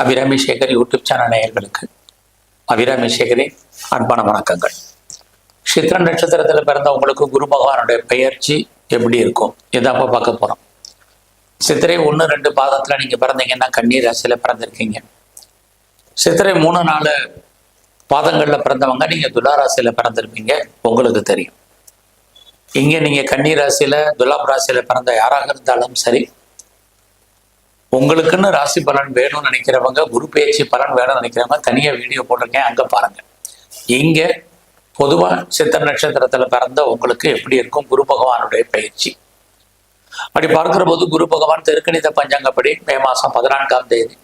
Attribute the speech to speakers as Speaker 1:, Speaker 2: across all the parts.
Speaker 1: Abirami Sekar YouTube channel நேயர்களுக்கு அபிராமி சேகரின் அன்பான வணக்கங்கள். சித்திர நட்சத்திரத்தில் பிறந்தவங்களுக்கு குரு பகவானுடைய பெயர்ச்சி எப்படி இருக்கும்? இதாப்ப பார்க்க போகிறோம் சித்திரை ஒன்று ரெண்டு பாதத்தில் நீங்கள் பிறந்தீங்கன்னா கண்ணீர் ராசியில் பிறந்திருக்கீங்க. சித்திரை மூணு நாலு பாதங்களில் பிறந்தவங்க நீங்கள் துலாராசியில் பிறந்திருப்பீங்க. உங்களுக்கு தெரியும். இங்கே நீங்கள் கன்னி ராசியில் துலாம் ராசியில் பிறந்த யாராக இருந்தாலும் சரி உங்களுக்குன்னு ராசி பலன் வேணும்னு நினைக்கிறவங்க குரு பயிற்சி பலன் வேணும்னு நினைக்கிறவங்க தனியாக வீடியோ போட்டிருக்கேன் அங்கே பாருங்க. இங்கே பொதுவாக சித்திர நட்சத்திரத்தில் பிறந்த உங்களுக்கு எப்படி இருக்கும்? குரு பகவானுடைய பயிற்சி. அப்படி பார்க்கிற போது குரு பகவான் தெருக்கணித பஞ்சாங்கப்படி மே மாதம் பதினான்காம் தேதி.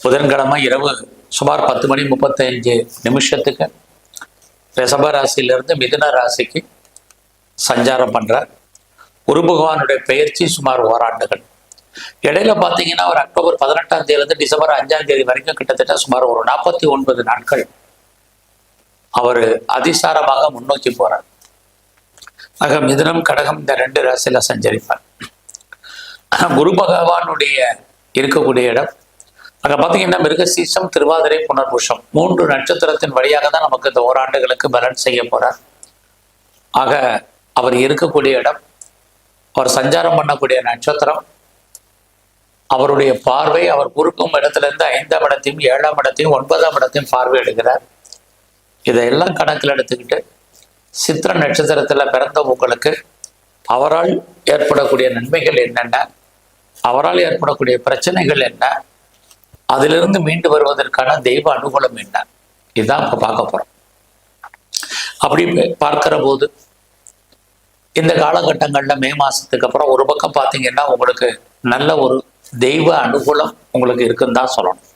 Speaker 1: புதன்கிழமை இரவு சுமார் பத்து மணி முப்பத்தஞ்சு நிமிஷத்துக்கு ரிஷப ராசியிலிருந்து மிதுன ராசிக்கு சஞ்சாரம் பண்ணுறார் குரு பகவானுடைய பயிற்சி சுமார் ஓராண்டுகள். இடையில பார்த்தீங்கன்னா ஒரு அக்டோபர் பதினெட்டாம் தேதியிலிருந்து டிசம்பர் அஞ்சாம் தேதி வரைக்கும் கிட்டத்தட்ட சுமார் ஒரு நாற்பத்தி ஒன்பது நாட்கள் அவர் அதிசாரமாக முன்னோக்கி போறார். ஆக மிதனம் கடகம் இந்த ரெண்டு ராசியில சஞ்சரிப்பார். குரு பகவானுடைய இருக்கக்கூடிய இடம். அங்க பார்த்தீங்கன்னா மிருகசீசம் திருவாதிரை புனர்புஷம் மூன்று நட்சத்திரத்தின் வழியாக தான் நமக்கு இந்த ஓராண்டுகளுக்கு பலன் செய்ய போறார். ஆக அவர் இருக்கக்கூடிய இடம். அவர் சஞ்சாரம் பண்ணக்கூடிய நட்சத்திரம். அவருடைய பார்வை அவர் குறுக்கும் இடத்துல இருந்து ஐந்தாம் இடத்தையும் ஏழாம் இடத்தையும் ஒன்பதாம் இடத்தையும் பார்வை எடுக்கிறார். இதையெல்லாம் கணக்கில் எடுத்துக்கிட்டு சித்திர நட்சத்திரத்துல பிறந்த உங்களுக்கு அவரால் ஏற்படக்கூடிய நன்மைகள் என்னென்ன அவரால் ஏற்படக்கூடிய பிரச்சனைகள் என்ன அதிலிருந்து மீண்டு வருவதற்கான தெய்வ அனுகூலம் என்ன? இதுதான் இப்போ பார்க்க போறோம். அப்படி பார்க்கிற போது இந்த காலகட்டங்கள்ல மே மாசத்துக்கு அப்புறம் ஒரு பக்கம் பார்த்தீங்கன்னா உங்களுக்கு நல்ல ஒரு தெய்வ அனுகூலம் உங்களுக்கு இருக்குன்னு தான் சொல்லணும்.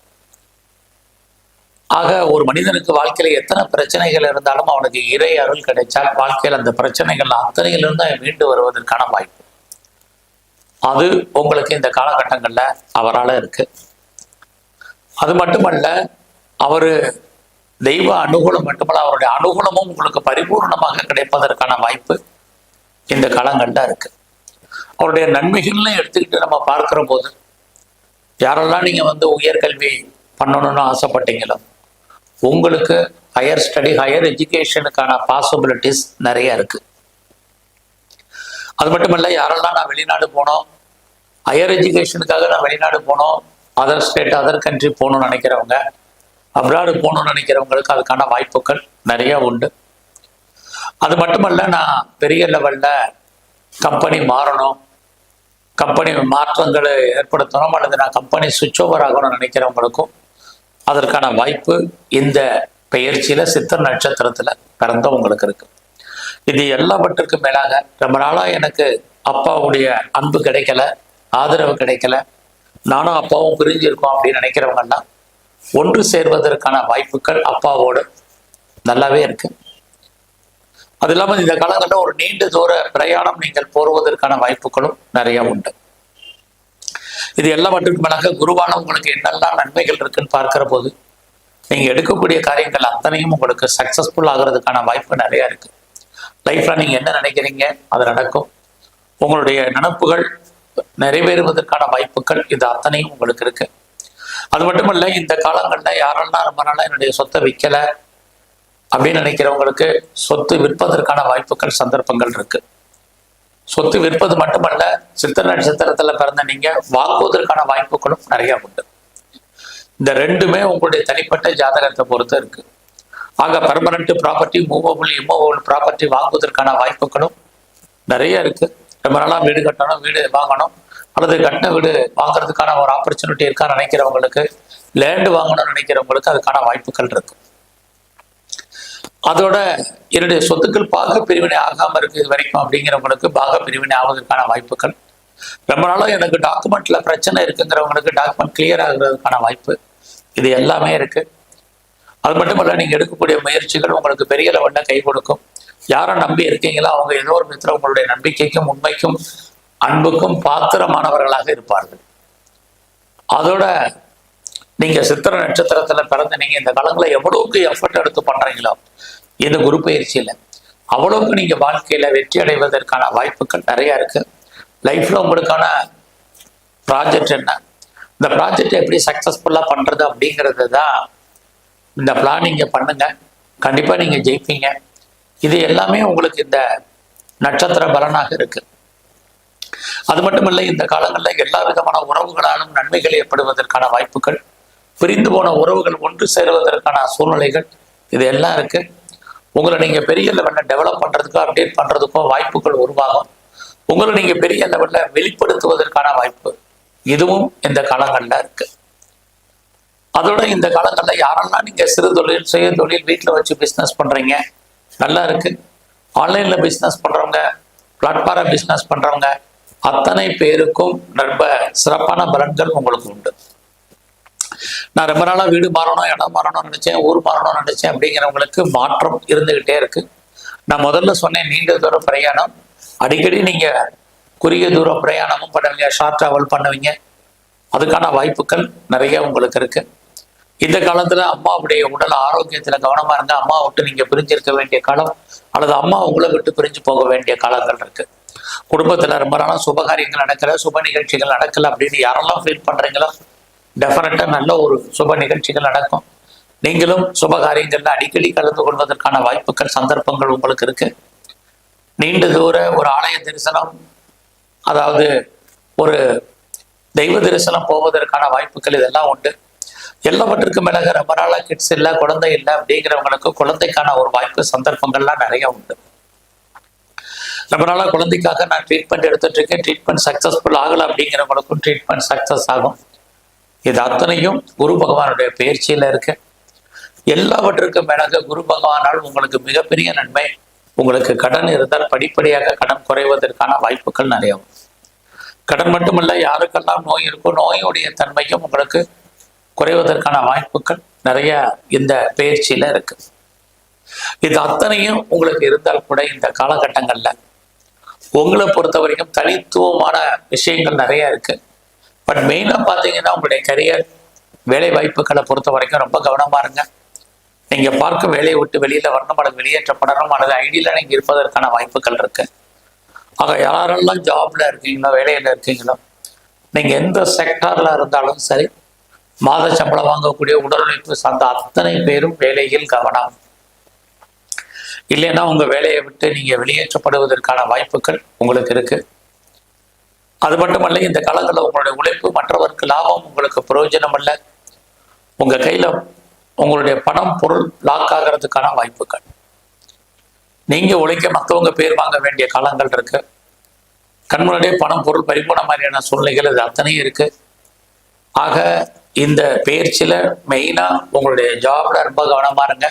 Speaker 1: ஆக ஒரு மனிதனுக்கு வாழ்க்கையில எத்தனை பிரச்சனைகள் இருந்தாலும் அவனுக்கு இறை அருள் கிடைச்சால் வாழ்க்கையில் அந்த பிரச்சனைகள் அத்தனையிலிருந்து அவன் மீண்டு வருவதற்கான வாய்ப்பு. அது உங்களுக்கு இந்த காலகட்டங்கள்ல அவரால் இருக்கு. அது மட்டுமல்ல அவரு தெய்வ அனுகூலம் மட்டுமல்ல அவருடைய அனுகூலமும் உங்களுக்கு பரிபூர்ணமாக கிடைப்பதற்கான வாய்ப்பு இந்த காலங்களில் இருக்கு. அவருடைய நன்மைகள்னு எடுத்துக்கிட்டு நம்ம பார்க்கிற போது யாரெல்லாம் நீங்கள் வந்து உயர்கல்வி பண்ணணும்னு ஆசைப்பட்டீங்களோ உங்களுக்கு ஹையர் ஸ்டடி ஹையர் எஜுகேஷனுக்கான பாசிபிலிட்டிஸ் நிறைய இருக்கு. அது மட்டும் இல்லை யாரெல்லாம் நான் வெளிநாடு போனோம் ஹையர் எஜுகேஷனுக்காக நான் வெளிநாடு போனோம் அதர் ஸ்டேட் அதர் கண்ட்ரி போகணும்னு நினைக்கிறவங்க அப்ராடு போகணும்னு நினைக்கிறவங்களுக்கு அதுக்கான வாய்ப்புகள் நிறைய உண்டு. அது மட்டுமல்ல நான் பெரிய லெவலில் கம்பெனி மாறணும் கம்பெனி மாற்றங்களை ஏற்படுத்தணும் அல்லது நான் கம்பெனி சுவிட்ச் ஓவர் ஆகணும்னு நினைக்கிறவங்களுக்கும் அதற்கான வாய்ப்பு இந்த பெயர்ச்சியில் சித்திர நட்சத்திரத்தில் பிறந்தவங்களுக்கு இருக்கு. இது எல்லாவற்றுக்கும் மேலாக ரொம்ப நாளாக எனக்கு அப்பாவுடைய அன்பு கிடைக்கல ஆதரவு கிடைக்கல. நானும் அப்பாவும் பிரிஞ்சிருக்கோம் அப்படின்னு நினைக்கிறவங்கன்னா ஒன்று சேர்வதற்கான வாய்ப்புகள் அப்பாவோடு நல்லாவே இருக்கு. அது இல்லாமல் இந்த காலங்களில் ஒரு நீண்ட தூர பிரயாணம் நீங்கள் போடுவதற்கான வாய்ப்புகளும் நிறைய உண்டு. இது எல்லாவற்றுக்கும் மேலாக குருவான உங்களுக்கு என்னெல்லாம் நன்மைகள் இருக்குன்னு பார்க்கிற போது நீங்கள் எடுக்கக்கூடிய காரியங்கள் அத்தனையும் உங்களுக்கு சக்சஸ்ஃபுல் ஆகிறதுக்கான வாய்ப்பு நிறைய இருக்கு. லைஃப்ல நீங்க என்ன நினைக்கிறீங்க? அது நடக்கும். உங்களுடைய நினப்புகள் நிறைவேறுவதற்கான வாய்ப்புகள் இது அத்தனையும் உங்களுக்கு இருக்கு. அது மட்டுமல்ல இந்த காலங்களில் யாரெல்லாம் ரொம்ப நாளாக என்னுடைய சொத்தை விற்கலை அப்படின்னு நினைக்கிறவங்களுக்கு சொத்து விற்பதற்கான வாய்ப்புகள் சந்தர்ப்பங்கள் இருக்கு. சொத்து விற்பது மட்டுமல்ல சித்திர நட்சத்திரத்துல பிறந்த நீங்க வாங்குவதற்கான வாய்ப்புகளும் நிறைய உண்டு. இந்த ரெண்டுமே உங்களுடைய தனிப்பட்ட ஜாதகத்தை பொறுத்து இருக்கு. ஆக permanent property movable immovable property வாங்குவதற்கான வாய்ப்புகளும் நிறைய இருக்கு. ரொம்ப நாளா வீடு கட்டணும் வீடு வாங்கணும். அல்லது கட்டின வீடு வாங்குறதுக்கான ஒரு ஆப்பர்ச்சுனிட்டி இருக்கான்னு நினைக்கிறவங்களுக்கு லேண்டு வாங்கணும்னு நினைக்கிறவங்களுக்கு அதுக்கான வாய்ப்புகள் இருக்கு. அதோட என்னுடைய சொத்துக்கள் பாக பிரிவினை ஆகாம இருக்கு இது வரைக்கும் அப்படிங்கிறவங்களுக்கு பாக பிரிவினை ஆவதற்கான வாய்ப்புகள். ரொம்ப நாளும் எனக்கு டாக்குமெண்ட்ல பிரச்சனை இருக்குங்கிறவங்களுக்கு டாக்குமெண்ட் கிளியர் ஆகுறதுக்கான வாய்ப்பு. இது எல்லாமே இருக்கு. அது மட்டும் இல்ல நீங்க எடுக்கக்கூடிய முயற்சிகள் உங்களுக்கு பெரிய லெவல்ல கை கொடுக்கும். யாரை நம்பி இருக்கீங்களோ அவங்க ஏதோ ஒரு மித்திரம் உங்களுடைய நம்பிக்கைக்கும் உண்மைக்கும் அன்புக்கும் பாத்திரமானவர்களாக இருப்பார்கள். அதோட நீங்க சித்திர நட்சத்திரத்துல பிறந்து நீங்க இந்த காலங்களை எவ்வளவுக்கு எஃபர்ட் எடுத்து பண்றீங்களோ இந்த குரு பயிற்சியில் அவ்வளவுக்கு நீங்கள் வாழ்க்கையில் வெற்றி அடைவதற்கான வாய்ப்புகள் நிறையா இருக்குது லைஃப்பில் உங்களுக்கான ப்ராஜெக்ட் என்ன? இந்த ப்ராஜெக்டை எப்படி சக்ஸஸ்ஃபுல்லாக பண்ணுறது அப்படிங்கிறது தான் இந்த பிளானிங்கை பண்ணுங்க. கண்டிப்பாக நீங்கள் ஜெயிப்பீங்க. இது எல்லாமே உங்களுக்கு இந்த நட்சத்திர பலனாக இருக்கு. அது மட்டும் இல்லை இந்த காலங்களில் எல்லா விதமான உறவுகளாலும் நன்மைகள் ஏற்படுவதற்கான வாய்ப்புகள் பிரிந்து போன உறவுகள் ஒன்று சேருவதற்கான சூழ்நிலைகள் இது எல்லாம் இருக்கு. உங்களை நீங்க பெரிய லெவலில் டெவலப் பண்றதுக்கும் அப்டேட் பண்றதுக்கும் வாய்ப்புகள் உருவாகும். உங்களை நீங்க பெரிய லெவலில் வெளிப்படுத்துவதற்கான வாய்ப்பு இதுவும் இந்த காலங்களில் இருக்கு. அதோட இந்த காலங்களில் யாரெல்லாம் நீங்க சிறு தொழில் சுய தொழில் வீட்டில் வச்சு பிஸ்னஸ் பண்றீங்க நல்லா இருக்கு. ஆன்லைன்ல பிஸ்னஸ் பண்றவங்க பிளாட்ஃபார்ம் பிஸ்னஸ் பண்றவங்க அத்தனை பேருக்கும் ரொம்ப சிறப்பான பலன்கள் உங்களுக்கு உண்டு. நான் ரொம்ப நாளாக வீடு மாறணும் இடம் மாறணும்னு நினைச்சேன் ஊர் மாறணும்னு நினைச்சேன் அப்படிங்கிறவங்களுக்கு மாற்றம் இருந்துகிட்டே இருக்கு. நான் முதல்ல சொன்னேன் நீண்ட தூர பிரயாணம். அடிக்கடி நீங்க குறுகிய தூர பிரயாணமும் பண்ணுவீங்க ஷார்ட் ட்ராவல் பண்ணுவீங்க. அதுக்கான வாய்ப்புகள் நிறைய உங்களுக்கு இருக்கு. இந்த காலத்துல அம்மாவுடைய உடல் ஆரோக்கியத்துல கவனமா இருந்தால் அம்மா விட்டு நீங்க பிரிஞ்சிருக்க வேண்டிய காலம் அல்லது அம்மா உங்களை விட்டு பிரிஞ்சு போக வேண்டிய காலங்கள் இருக்கு. குடும்பத்துல ரொம்ப நாளாக சுபகாரியங்கள் நடக்கல சுப நிகழ்ச்சிகள் நடக்கல அப்படின்னு யாரெல்லாம் ஃபீல் பண்றீங்களோ டெஃபினட்டா நல்ல ஒரு சுப நிகழ்ச்சிகள் நடக்கும். நீங்களும் சுப காரியங்களில் அடிக்கடி கலந்து கொள்வதற்கான வாய்ப்புகள் சந்தர்ப்பங்கள் உங்களுக்கு இருக்கு. நீண்ட தூர ஒரு ஆலய தரிசனம் அதாவது ஒரு தெய்வ தரிசனம் போவதற்கான வாய்ப்புகள் இதெல்லாம் உண்டு. எல்லாவற்றுக்கும் மேலாக ரொம்ப நாளாக கிட்ஸ் இல்லை குழந்தை இல்லை அப்படிங்கிறவங்களுக்கு குழந்தைக்கான ஒரு வாய்ப்பு சந்தர்ப்பங்கள்லாம் நிறைய உண்டு. ரொம்ப நாளாக குழந்தைக்காக நான் ட்ரீட்மெண்ட் எடுத்துட்டு இருக்கேன். ட்ரீட்மெண்ட் சக்சஸ்ஃபுல் ஆகலை அப்படிங்கிறவங்களுக்கும் ட்ரீட்மெண்ட் சக்சஸ் ஆகும். இது அத்தனையும் குரு பகவானுடைய பயிற்சியில இருக்கு. எல்லாவற்றுக்கும் மேலாக குரு பகவானால் உங்களுக்கு மிகப்பெரிய நன்மை. உங்களுக்கு கடன் இருந்தால் படிப்படியாக கடன் குறைவதற்கான வாய்ப்புகள் நிறைய கடன் மட்டுமல்ல யாருக்கெல்லாம் நோய் இருக்கோ நோயுடைய தன்மையும் உங்களுக்கு குறைவதற்கான வாய்ப்புகள் நிறைய இந்த பயிற்சியில இருக்கு. இது அத்தனையும் உங்களுக்கு இருந்தால் கூட இந்த காலகட்டங்கள்ல உங்களை பொறுத்த வரைக்கும் தனித்துவமான விஷயங்கள் நிறைய இருக்கு. பட் மெயினாக பார்த்தீங்கன்னா உங்களுடைய கரியர் வேலை வாய்ப்புகளை பொறுத்த வரைக்கும் ரொம்ப கவனமாக இருங்க. நீங்கள் பார்க்க வேலையை விட்டு வெளியில் வரணும் அல்லது வெளியேற்றப்படணும் அல்லது ஐடியில் நீங்கள் இருப்பதற்கான வாய்ப்புகள் இருக்குது ஆக யாரெல்லாம் ஜாப்ல இருக்கீங்களோ வேலையில் இருக்கீங்களோ நீங்கள் எந்த செக்டாரில் இருந்தாலும் சரி மாத சம்பளம் வாங்கக்கூடிய உடல் உழைப்பு சார்ந்த அத்தனை பேரும் வேலையில் கவனம். இல்லைன்னா உங்கள் வேலையை விட்டு நீங்கள் வெளியேற்றப்படுவதற்கான வாய்ப்புகள் உங்களுக்கு இருக்குது அது மட்டுமல்ல இந்த காலங்களில் உங்களுடைய உழைப்பு மற்றவருக்கு லாபம் உங்களுக்கு பிரயோஜனம் அல்ல உங்கள் கையில் உங்களுடைய பணம் பொருள் லாக் ஆகிறதுக்கான வாய்ப்புகள். நீங்கள் உழைக்க மற்றவங்க பேர் வாங்க வேண்டிய காலங்கள் இருக்கு. கண்முன்னாடியே பணம் பொருள் பறிபோன மாதிரியான சூழ்நிலைகள் இது அத்தனையும் இருக்கு. ஆக இந்த பயிற்சியில் மெயினாக உங்களுடைய ஜாப்ல ரொம்ப கவனமாக இருங்க.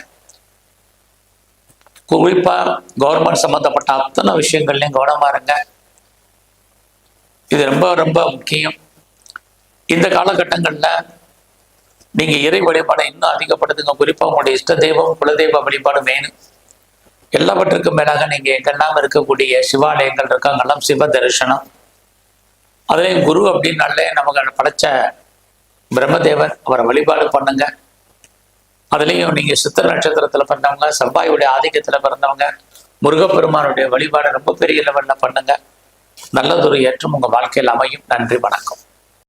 Speaker 1: குறிப்பாக கவர்மெண்ட் சம்மந்தப்பட்ட அத்தனை விஷயங்கள்லையும் கவனமாக இருங்க. இது ரொம்ப ரொம்ப முக்கியம். இந்த காலகட்டங்கள்ல நீங்க இறை வழிபாடை இன்னும் அதிகப்படுத்துங்க. குறிப்பா உங்களுடைய இஷ்ட தெய்வம் குலதெய்வ வழிபாடு மெயின் எல்லாவற்றுக்கும் மேலாக நீங்க எங்கெல்லாம் இருக்கக்கூடிய சிவாலயங்கள் இருக்காங்கெல்லாம் சிவ தரிசனம். அதுலேயும் குரு அப்படின்னாலே நமக்கு படைச்ச பிரம்மதேவர் அவரை வழிபாடு பண்ணுங்க. அதுலேயும் நீங்க சித்திர நட்சத்திரத்துல பிறந்தவங்க செவ்வாயுடைய ஆதிக்கத்துல பிறந்தவங்க முருகப்பெருமானுடைய வழிபாடு ரொம்ப பெரிய லெவல்ல பண்ணுங்க. நல்லதொரு ஏற்றம் உங்க வாழ்க்கையில் அமையும். நன்றி வணக்கம்.